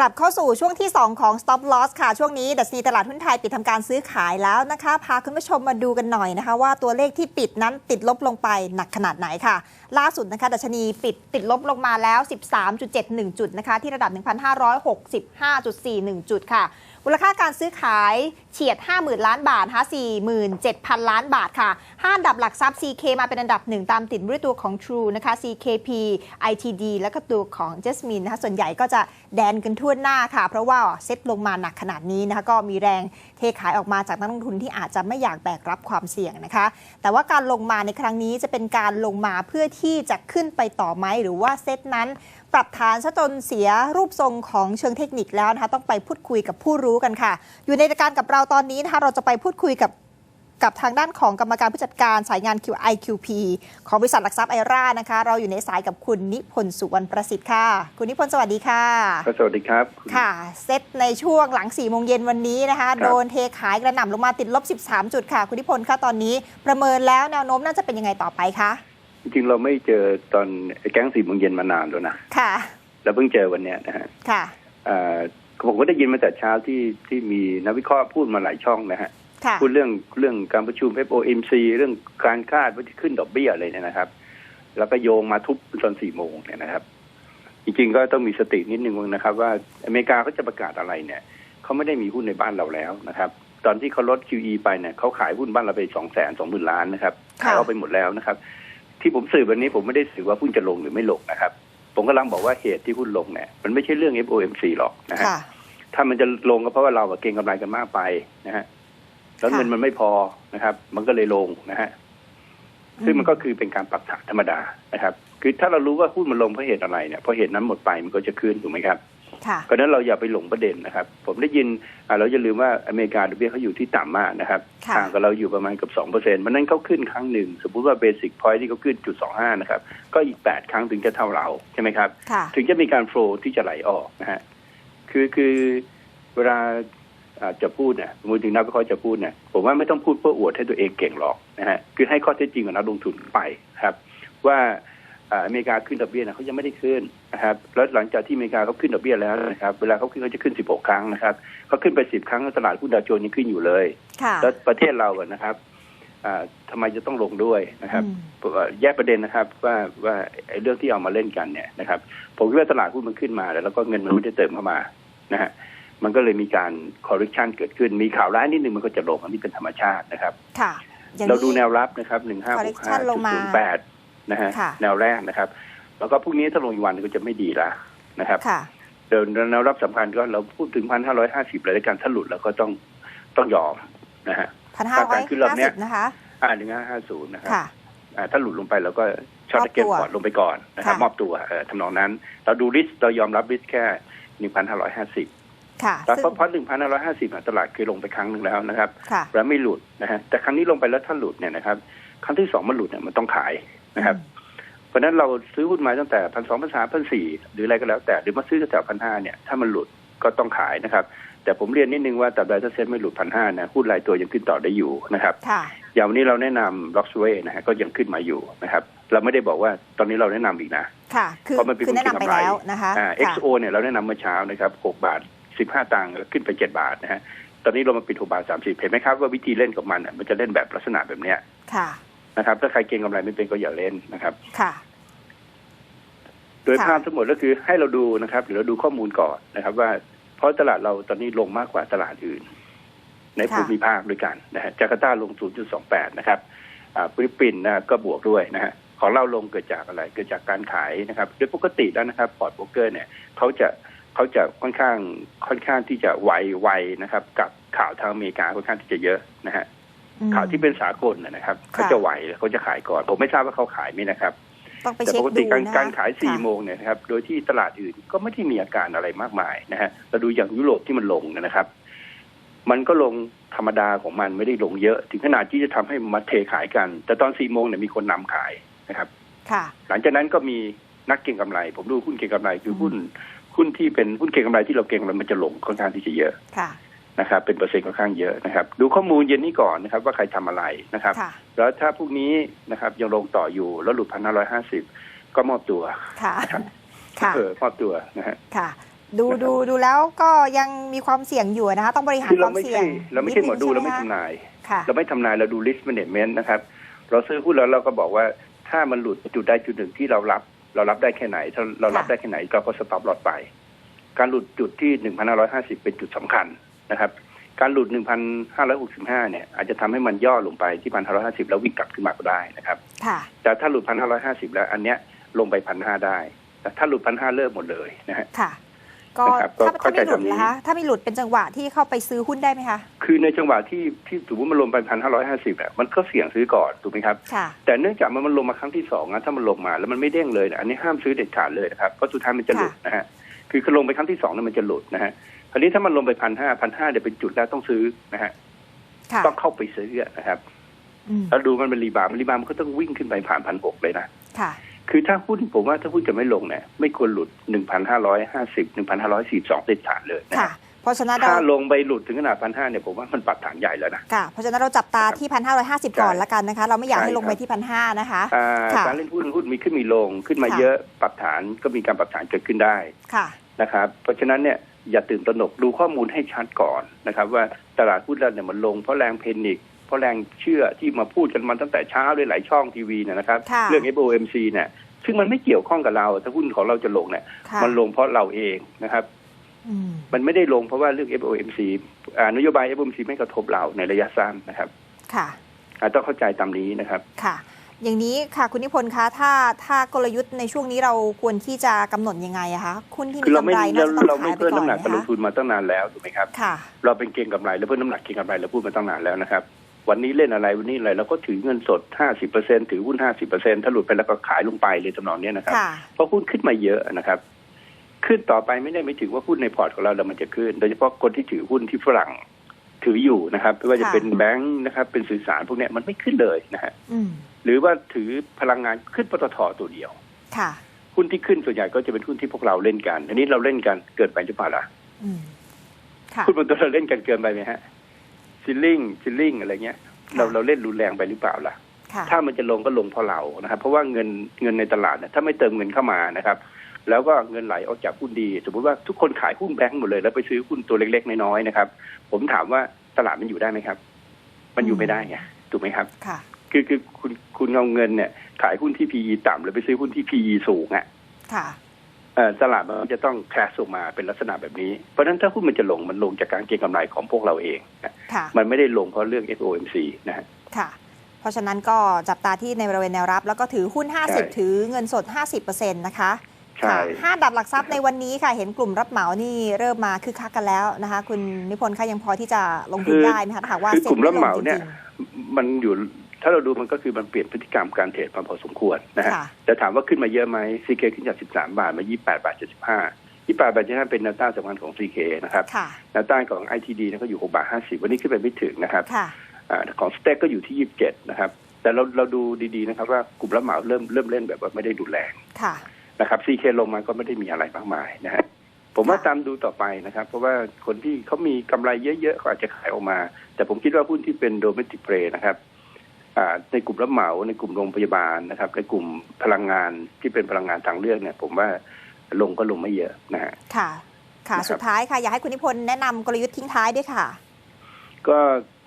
กลับเข้าสู่ช่วงที่ 2 ของ Stop Loss ค่ะ ช่วงนี้ดัชนีตลาดหุ้นไทยปิดทำการซื้อขายแล้วนะคะ พาคุณผู้ชมมาดูกันหน่อยนะคะ ว่าตัวเลขที่ปิดนั้นติดลบลงไปหนักขนาดไหนค่ะ ล่าสุดนะคะดัชนีปิดติดลบลงมาแล้ว 13.71 จุดนะคะ ที่ระดับ 1,565.41 จุดค่ะมูลค่าการซื้อขายเฉียด 50,000 ล้านบาทนะ47,000 ล้านบาทค่ะห้าอันดับหลักทรัพย์ CK มาเป็นอันดับหนึ่งตามติดด้วยตัวของ True นะคะ CKP ITD แล้วก็ตัวของ Jasmine นะคะส่วนใหญ่ก็จะแดนกันทั่วหน้าค่ะ เพราะว่าเซ็ตลงมาหนักขนาดนี้นะคะก็มีแรงเทขายออกมาจากนักลงทุนที่อาจจะไม่อยากแบกรับความเสี่ยงนะคะ แต่ว่าการลงมาในครั้งนี้จะเป็นการลงมาเพื่อที่จะขึ้นไปต่อไหมหรือว่าเซตนั้น ปรับฐานซะจนเสียรูปทรงของเชิงเทคนิคแล้วนะคะต้องไปพูดคุยกับผู้รู้กันค่ะ อยู่ในรายการกับเราตอนนี้นะคะเราจะไปพูดคุยกับกับทางด้านของกรรมการผู้จัดการสายงาน QIQP ของบริษัทหลักทรัพย์ไอร่านะคะ เราอยู่ในสายกับคุณนิพนธ์สุวรรณประสิทธิ์ค่ะ คุณนิพนธ์สวัสดีค่ะก็สวัสดีครับณค่ะ เซตในช่วงหลัง4ี่โมงเย็นวันนี้นะคะครับโดนเทขายกระหน่ำลงมาติดลบ 13 จุดค่ะ คุณนิพนธ์คะตอนนี้ประเมินแล้วแนวโน้มน่าจะเป็นยังไงต่อไปคะ จริงๆเราไม่เจอตอนแก๊งสี่โมงเย็นมานานแล้วนะค่ะเราเพิ่งเจอวันเนี้ยนะฮะค่ะเอ่อผมก็ได้ยินมาแต่เช้าที่ที่มีนักวิเคราะห์พูดมาหลายช่องนะฮะค่ะพูดเรื่องเรื่องการประชุม FOMC เรื่องการคาดว่าจะขึ้นดอกเบี้ยอะไรเนี่ยนะครับ แล้วก็โยงมาทุบตอนสี่โมงเนี่ยนะครับ จริงๆก็ต้องมีสตินิดนึงนะครับ ว่าอเมริกาเขาจะประกาศอะไรเนี่ยเขาไม่ได้มีหุ้นในบ้านเราแล้วนะครับ ตอนที่เขาลด QE ไปเนี่ยเขาขายหุ้นบ้านเราไปสองแสนสองหมื่นล้านนะครับค่ะขายเอาไปหมดแล้วนะครับ ที่ผมสื่อวันนี้ผมไม่ได้สื่อว่าหุ้นจะลงหรือไม่ลงนะครับ ผมกำลังบอกว่าเหตุที่หุ้นลงเนี่ยมันไม่ใช่เรื่อง FOMC หรอกนะฮะค่ะถ้ามันจะลงก็เพราะว่าเราอะเก็งกำไรกันมากไปนะฮะแล้วค่ะเงินมันไม่พอนะครับ มันก็เลยลงนะฮะซึ่งมันก็คือเป็นการปรับฐานธรรมดานะครับ คือถ้าเรารู้ว่าหุ้นมันลงเพราะเหตุอะไรเนี่ยพอเหตุนั้นหมดไปมันก็จะขึ้นถูกไหมครับค่ะ เพราะฉะนั้นเราอย่าไปหลงประเด็นนะครับ ผมได้ยินอ่าเราจะลืมว่าอเมริกาดอกเบี้ยเขาอยู่ที่ต่ำมากนะครับค่ะห่างกับเราอยู่ประมาณเกับสองเปอร์เซ็นต์มันนั้นเขาขึ้นครั้งหนึ่ง สมมติว่าเบสิ c พอยที่เขาขึ้นจุดสองห้านะครับ ก็อีกแปดครั้งถึงจะเท่าเราใช่ไหมครับค่ะถึงจะมีการโฟลที่จะไหลออกนะฮะคือคือเวลาอ่าจะพูดเนี่ยมือถึงนักวิเคราะห์จะพูดเนี่ยผมว่าไม่ต้องพูดเพื่ออวดให้ตัวเองเก่งหรอกนะฮะคือให้ข้อเท็จจริงกับนักลงทุนไปครับ ว่า อ่าอเมริกาขึ้นดอกเบี้ยนะเขายังไม่ได้ขึ้นนะครับแล้วหลังจากที่อเมริกาเขาขึ้นดอกเบี้ยแล้วนะครับเวลาเขาขึ้นเขาจะขึ้น 16 ครั้งนะครับเขาขึ้นไป 10 ครั้งแล้วตลาดหุ้นดาวโจนส์ยังขึ้นอยู่เลยค่ะแล้วประเทศเราอะนะครับอ่าทำไมจะต้องลงด้วยนะครับอืมผมว่าแยกประเด็นนะครับว่าว่าไอ้เรื่องที่เอามาเล่นกันเนี่ยนะครับ ผมคิดว่าตลาดหุ้นมันขึ้นมา แล้วแล้วก็เงินมันไม่ได้เติมเข้ามานะฮะมันก็เลยมีการ correction เกิดขึ้นมีข่าวร้ายนิดนึงมันก็จะลงอันนี้เป็นธรรมชาตินะครับค่ะอย่งเรานี้ดูแนวรับนะครับหนึ่งห้าหกห้า correction ลงมาศูนย์แปด นะฮะค่ะแนวแรกนะครับ แล้วก็พรุ่งนี้ถ้าลงอีกวันหนึ่งก็จะไม่ดีละนะครับค่ะเดินแนวรับสำคัญก็เราพูดถึงพันห้าร้อยห้าสิบเลยแล้วกันถ้าหลุดแล้วก็ต้องต้องยอมนะฮะพันห้าร้อยขึ้นรอบห้าเนี้สิยบนะคะอ่าหนึ่งห้าห้าศูนย์นะครับค่ะอ่าถ้าหลุดลงไปเราก็ช็อตมอบเก็ตตัวก่อนลงไปก่อนนะครับค่ะมอบตัวเอ่อทำนองนั้น เราดูริสเรายอมรับริสแค่หนึ่งพันห้าร้อยห้าสิบค่ะแล้วซึ่ง เพราะเพราะหนึ่งพันห้าร้อยห้าสิบตลาดเคยลงไปครั้งหนึ่งแล้วนะครับค่ะแล้วไม่หลุดนะฮะแต่ครั้งนี้ลงไปแล้วถ้าหลุดเนี่ยนะครับครั้งที่สองมันหลุดเนี่ยมันต้องขายนะครับ เพราะฉะนั้นเราซื้อหุ้นมาตั้งแต่พันสองพันสามพันสี่หรืออะไรก็แล้ว แต่หรือมาซื้อแถวพันห้าเนี่ยถ้ามันหลุดก็ต้องขายนะครับ แต่ผมเรียนนิดนึงว่าแต่ใดถ้าเซ็ตไม่หลุดพันห้านะหุ้นรายตัวยังขึ้นต่อได้อยู่นะครับค่ะอย่างวันนี้เราแนะนำล็อกสเวย์นะฮะก็ยังขึ้นมาอยู่นะครับเราไม่ได้บอกว่าตอนนี้เราแนะนำอีกนะค่ะคือเพราะมันเป็นคือแนะนำไปกำไรแล้วนะคะอ่าค่ะ XO เนี่ยเราแนะนำเมื่อเช้านะครับหกบาท สิบห้าตังค์ขึ้นไปเจ็ดบาทนะฮะตอนนี้ลงมาปิดหกบาทสามสิบเห็นไหมครับว่าวิธีเล่นกับมันอะมันจะเล่นแบบลักษณะแบบเนี้ยค่ะนะครับ ถ้าใครเก็งกำไรไม่เป็นก็อย่าเล่นนะครับค่ะโดยค่ะภาพทั้งหมดก็คือให้เราดูนะครับหรือเราดูข้อมูลก่อนนะครับ ว่าเพราะตลาดเราตอนนี้ลงมากกว่าตลาดอื่น ในภูมิภาคด้วยกันนะฮะจาการ์ตาลง 0.28 นะครับอ่าฟิลิปปินส์นะก็บวกด้วยนะฮะของเราลงเกิดจากอะไร เกิดจากการขายนะครับโดยปกติแล้วนะครับพอร์ตโบรกเกอร์เนี่ยเขาจะ เขาจะค่อนข้างค่อนข้างที่จะไวไวนะครับ กับข่าวทางอเมริกาค่อนข้างที่จะเยอะนะฮะอืมข่าวที่เป็นสากลนะนะครับค่ะเขาจะไวเขาจะขายก่อน ผมไม่ทราบว่าเขาขายไหมนะครับต้องไปแต่เช็คปกติดูการนะคะการขายค่ะ4โมงเนี่ยนะครับโดยที่ตลาดอื่นก็ไม่ที่มีอาการอะไรมากมายนะฮะเราดูอย่างยุโรปที่มันลงเนยนะครับ มันก็ลงธรรมดาของมันไม่ได้ลงเยอะ ถึงขนาดที่จะทำให้มาเทขายกัน แต่ตอน4โมงเนี่ยมีคนนำขายนะครับค่ะหลังจากนั้นก็มีนักเก็งกำไร ผมดูหุ้นเก็งกำไรคือหุ้น หุ้นที่เป็นหุ้นเก็งกำไรที่เราเก็งกำไรมันจะลงค่อนข้างที่จะเยอะค่ะนะครับ เป็นเปอร์เซ็นต์ค่อนข้างเยอะนะครับ ดูข้อมูลเย็นนี้ก่อนนะครับ ว่าใครทำอะไรนะครับค่ะแล้วถ้าพรุ่งนี้นะครับยังลงต่ออยู่แล้วหลุดพันห้าร้อยห้าสิบก็มอบตัวค่ะนะครับค่ะเออมอบตัวนะฮะค่ะดูดูดูแล้วก็ยังมีความเสี่ยงอยู่นะคะต้องบริหารคือคเราวามไม่เสี่ยใช่งเราไม่ใช่หมอดูนิเรานึงไม่ใช่ทำหคะนายค่ะเราไม่ทำนายเราดู risk management นะครับ เราซื้อหุ้นแล้วเราก็บอกว่าถ้ามันหลุดจุดใดจุดหนึ่งที่เรารับ เรารับได้แค่ไหน ถ้าเรารับค่ะได้แค่ไหนเราก็สต็อปลอดไป การหลุดจุดที่1,550เป็นจุดสำคัญนะครับ การหลุด1,565เนี่ยอาจจะทำให้มันย่อลงไปที่1,550แล้ววิ่งกลับขึ้นมาก็ได้นะครับค่ะแต่ถ้าหลุด1,550แล้วอันเนี้ยลงไป1,500ได้ แต่ถ้าหลุด1,500เลิกหมดเลยนะฮะค่ะ ก็นะครับก็ถ้าเข้าถ้าใจไม่หลุดตรงนี้นะคะถ้าไม่หลุดเป็นจังหวะที่เข้าไปซื้อหุ้นได้ไหมคะ คือในจังหวะที่ที่สมมติมันลงไป1,550เนี่ยมันก็เสี่ยงซื้อก่อนถูกไหมครับค่ะแต่เนื่องจากมันมันลงมาครั้งที่สองนะถ้ามันลงมาแล้วมันไม่เด้งเลยนะอันนี้ห้ามซื้อเด็ดขาดเลยนะครับเพราะสุดท้ายมันจะหลุดนะฮะคือคือลงไปครั้งที่สองเนี่ยมันจะหลุดนะฮะคราวนี้ถ้ามันลงไปพันห้าพันห้าเดี๋ยวเป็นจุดแล้วต้องซื้อนะฮะค่ะต้องเข้าไปซื้อนะครับอืมแล้วดูมันเป็นรีบาวด์มันรีบาวด์มันก็ต้องวิ่งขึ้นไปผ่านพันหกเลยนะ ค่ะคือถ้าหุ้นผมว่าถ้าหุ้นจะไม่ลงเนี่ยไม่ควรหลุดหนึ่งพันห้าร้อยห้าสิบหนึ่งพันห้าร้อยสี่สองเด็ดขาดเลยนะค่ะฮะเพราะฉะนั้นเราถ้าลงไปหลุดถึงขนาดพันห้าเนี่ยผมว่ามันปรับฐานใหญ่แล้วนะค่ะเพราะฉะนั้นเราจับตาที่พันห้าร้อยห้าสิบก่อนใช่ละกันนะคะ เราไม่อยากใช่ให้ลงไปครับที่พันห้านะคะอ่าค่ะการเล่นหุ้นหุ้นมีขึ้นมีลงขึ้นมาค่ะเยอะปรับฐานก็มีการปรับฐานเกิดขึ้นได้ค่ะนะครับ เพราะฉะนั้นเนี่ยอย่าตื่นตระหนกดูข้อมูลให้ชัดก่อนนะครับ ว่าตลาดหุ้นเราเนี่ยมันลงเพราะแรงเพนิก เพราะแรงเชื่อที่มาพูดกันมาตั้งแต่เช้าเลยหลายช่องทีวีเนยนะครับค่ะเรื่อง FOMC เนี่ยซึ่งมันไม่เกี่ยวข้องกับเรา ถ้าหุ้นของเราจะลงเนี่ยค่ะมันลงเพราะเราเองนะครับอืมมันไม่ได้ลงเพราะว่าเรื่อง FOMC อ่านโยบาย FOMC ไม่กระทบเราในระยะสั้นนะครับ ค่ะอ่าต้องเข้าใจตามนี้นะครับ ค่ะ อย่างนี้ค่ะคุณนิพนธ์คะ ถ้าถ้ากลยุทธ์ในช่วงนี้เราควรที่จะกำหนดยังไงอะคะหุ้นที่คือมีเรากำไม่ไรน่าเราจะต้องเราไม่ขายไปเพิ่มก่อนน้ำหนักนะการลงคะทุนมาตั้งนานแล้วถูกไหมครับ ค่ะ เราเป็นเก็งกำไรแล้วเพิ่มน้ำหนักเก็งกำไรเราพูดมาตั้งนานแล้วนะครับ วันนี้เล่นอะไรวันนี้อะไรเราก็ถือเงินสด 50%ถือหุ้น 50%ถ้าหลุดไปแล้วก็ขายลงไปเลยจำนองเนี้ยนะครับค่ะเพราะหุ้นขึ้นมาเยอะนะครับ ขึ้นต่อไปไม่ได้ไม่ถึงว่าหุ้นในพอร์ตของเราแล้วมันจะขึ้น โดยเฉพาะคนที่ถือหุ้นที่ฝรั่งถืออยู่นะครับไม่ว่าจะค่ะเป็นแบงค์นะครับ เป็นสื่อสารพวกเนี้ยมันไม่ขึ้นเลยนะฮะอืมหรือว่าถือพลังงานขึ้นปตทตัวเดียวค่ะหุ้นที่ขึ้นส่วนใหญ่ก็จะเป็นหุ้นที่พวกเราเล่นกันอันนี้เราเล่นกันเกินไปหรือเปล่าล่ะอืมค่ะหุ้นบนตัวเราเล่นกันเกินไปไหมฮะ ซิลลิงซิลลิงอะไรเงี้ย เราค่ะเราเล่นรุนแรงไปหรือเปล่าล่ะค่ะ ถ้ามันจะลงก็ลงเพราะเรานะครับ เพราะว่าเงินเงินในตลาดเนี่ยถ้าไม่เติมเงินเข้ามานะครับ แล้วก็เงินไหลออกจากหุ้นดี สมมติว่าทุกคนขายหุ้นแบงก์หมดเลย แล้วไปซื้อหุ้นตัวเล็กๆน้อยๆนะครับ ผมถามว่าตลาดมันอยู่ได้ไหมครับ มันอยู่ไม่ได้ไงถูกไหมครับค่ะคือคือคุณคุณเอาเงินเนี่ย ขายหุ้นที่ PE ต่ำแล้วไปซื้อหุ้นที่ PE สูงอะค่ะเอ่อ ตลาดมันจะต้องแคสออกมาเป็นลักษณะแบบนี้ เพราะฉะนั้นถ้าหุ้นมันจะลงมันลงจากการเก็งกำไรของพวกเราเองนะค่ะมันไม่ได้ลงเพราะเรื่อง FOMC นะฮะค่ะเพราะฉะนั้นก็จับตาที่ในบริเวณแนวรับ แล้วก็ถือหุ้นใช่50 ถือเงินสด 50%นะคะใช่ค่ะห้าดับหลักทรัพย์ในวันนี้ค่ะ เห็นกลุ่มรับเหมานี่เริ่มมาคึกคักกันแล้วนะคะ คุณนิพนธ์คะยังพอที่จะลงทุนได้ไหมคะถ้าหากว่าคือซ็กลุ่มรับเหมาไลงเนี่ยจริงมันอยู่ ถ้าเราดูมันก็คือมันเปลี่ยนพฤติกรรมการเทรดมาพอสมควรนะฮะค่ะแต่ถามว่าขึ้นมาเยอะไหม CK ขึ้นจาก 13 บาทมา 28 บาท 75 28 บาท 75 เป็นแนวต้านสำคัญของ CK นะครับค่ะแนวต้านของ ITD เนี่ยก็อยู่ 6 บาท 50 วันนี้ขึ้นไปไม่ถึงนะครับค่ะอาของสเต็กก็อยู่ที่ 27 นะครับ แต่เราเราดูดีๆนะครับว่ากลุ่มรับเหมาเริ่มเริ่มเล่นแบบว่าไม่ได้ดูแรงค่ะนะครับ CK ลงมาก็ไม่ได้มีอะไรมากมายนะฮะผมว่าค่ะตามดูต่อไปนะครับ เพราะว่าคนที่เขามีกำไรเยอะๆเขาอาจจะขายออกมา แต่ผมคิดว่าหุ้นที่เป็นโดเมติกเพลนะครับอ่า ในกลุ่มรับเหมาในกลุ่มโรงพยาบาลนะครับในกลุ่มพลังงานที่เป็นพลังงานทางเลือกเนี่ย ผมว่าลงก็ลงไม่เยอะนะฮะค่ะ ค่ะนะครับสุดท้ายค่ะ อยากให้คุณนิพนธ์แนะนำกลยุทธ์ทิ้งท้ายด้วยค่ะ ก็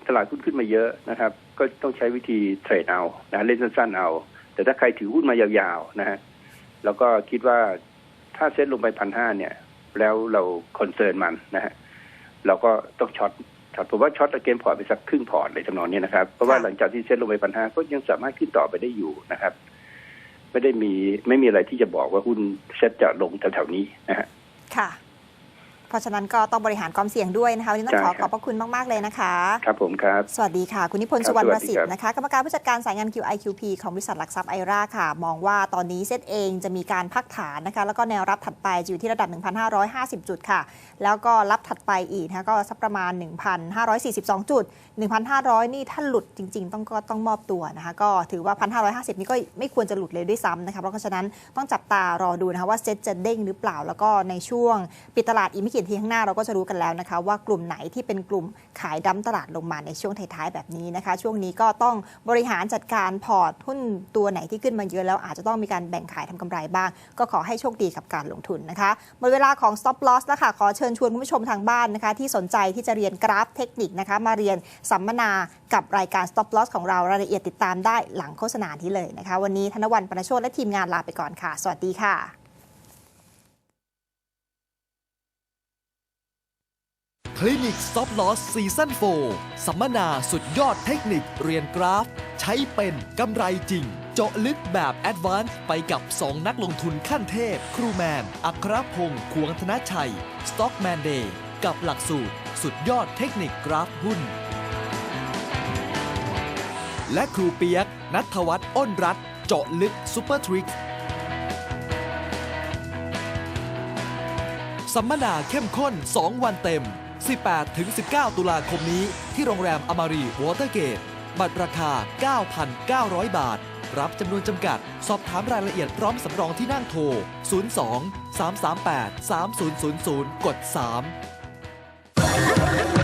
ตลาดหุ้นขึ้นมาเยอะนะครับ ก็ต้องใช้วิธีเทรดเอานะเล่นสั้นๆเอา แต่ถ้าใครถือหุ้นมายาวๆนะฮะแล้วก็คิดว่าถ้าเซ็ตลงไปพันห้าเนี่ย แล้วเราคอนเซิร์นมันนะฮะเราก็ต้องช็อต ช็อตผมว่าช็อตเกมพอร์ตไปสักครึ่งพอร์ตเลยจำนวนนี้นะครับ เพราะว่าค่ะหลังจากที่เซ็ตลงไปพันห้าก็ยังสามารถขึ้นต่อไปได้อยู่นะครับ ไม่ได้มีไม่มีอะไรที่จะบอกว่าหุ้นเซ็ตจะลงแถวๆนี้นะฮะค่ะ เพราะฉะนั้นก็ต้องบริหารความเสี่ยงด้วยนะคะวันนี้ต้องใช่ขอคขรัอบบพระคุณมาก ๆ เลยนะคะ ครับผมครับ สวัสดีค่ะ คุณนิพนธ์ครับสุวรรณสปวัระสดีสิทครับธิ์นะคะกรรมการผู้จัดการสายงาน QIQP ของบริษัทหลักทรัพย์ไอราค่ะ มองว่าตอนนี้เซตเองจะมีการพักฐานนะคะ แล้วก็แนวรับถัดไปจะอยู่ที่ระดับ 1,550 จุดค่ะ แล้วก็รับถัดไปอีกนะคะก็สักประมาณ 1,542 จุด 1,500 นี่ถ้าหลุดจริง ๆ ต้องก็ต้องมอบตัวนะคะก็ถือว่า 1,550 นี่ก็ไม่ควรจะหลุดเลยด้วยซ้ำนะคะเพราะฉะนั้นต้องจับตารอดูนะคะว่าเซตจะเด้งหรือเปล่าแล้วก็ในช่วงปิดตลาดอีกไม่กี่10นาทีข้างหน้าเราก็จะรู้กันแล้วนะคะ ว่ากลุ่มไหนที่เป็นกลุ่มขายดั้มตลาดลงมาในช่วงท้ายๆแบบนี้นะคะ ช่วงนี้ก็ต้องบริหารจัดการพอร์ตหุ้นตัวไหนที่ขึ้นมาเยอะแล้วอาจจะต้องมีการแบ่งขายทำกำไรบ้าง ก็ขอให้โชคดีกับการลงทุนนะคะหมดเวลาของ stop loss แล้วค่ะขอเชิญชวนคุณผู้ชมทางบ้านนะคะที่สนใจที่จะเรียนกราฟเทคนิคนะคะมาเรียนสัมมนากับรายการ stop loss ของเรารายละเอียดติดตามได้หลังโฆษณาที่เลยนะคะ วันนี้ธนวันปนโชตและทีมงานลาไปก่อนค่ะ สวัสดีค่ะ คลินิก Stop Loss ซีซั่น4สัมมนาสุดยอดเทคนิคเรียนกราฟ ใช้เป็นกำไรจริง เจาะลึกแบบแอดวานซ์ไปกับ 2 นักลงทุนขั้นเทพ ครูแมน อัครพงศ์ควงธนชัย Stockman Day กับหลักสูตร สุดยอดเทคนิคกราฟหุ้น และครูเปียก นัทวัฒน์อ้นรัตเจาะลึกซูเปอร์ทริกสัมมนาเข้มข้น 2 วันเต็ม 18-19 ตุลาคมนี้ที่โรงแรมอมารีวอเตอร์เกตบัตรราคา 9,900 บาท รับจำนวนจำกัด สอบถามรายละเอียดพร้อมสำรองที่นั่งโทร 02 338 3000 กด 3